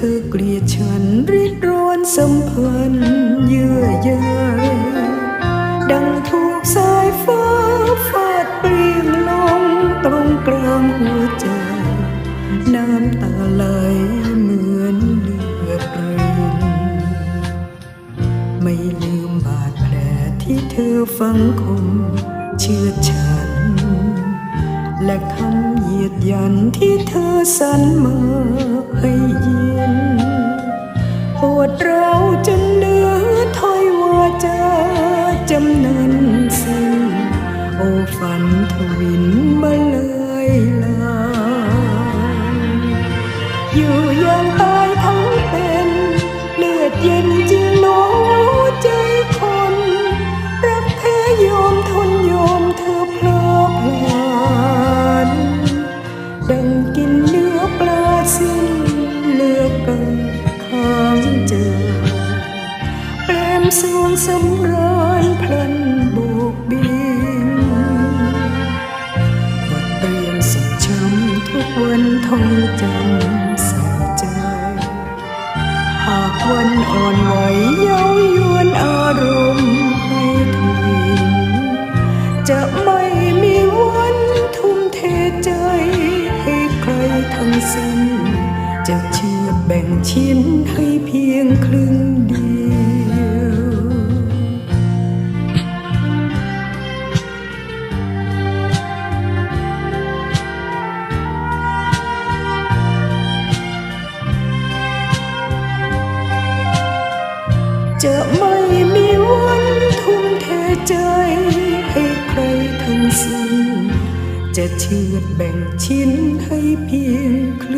เธอเกลียดฉันริดร้อนสัมพันธ์เยื่อใยดังถูกสายฟ้าฟาดเปลี่ยงลงตรงกลางหัวใจ น้ำตาไหลเหมือนเลือดรินไม่ลืมบาดแผลที่เธอฝังคมเชื่อฉัน และคำเหยียดยันที่เธอสั่นมาให้ย็ สวงสำราญพลันโบกบินบทเรียนสุดช้ำทุกวันท่องจำใส่ใจ หากวันอ่อนไหวเย้ายวนอารมณ์ให้ทวินจะไม่มีวันทุ่มเทใจให้ใครทั้งสิ้นจะเชื่อแบ่งชิ้นให้เพียงครึ่งเดียว จะไม่มีวันทุ่มเทใจให้ใครทั้งสิ้นจะเชื่อแบ่งชิ้นให้เพียงครึ่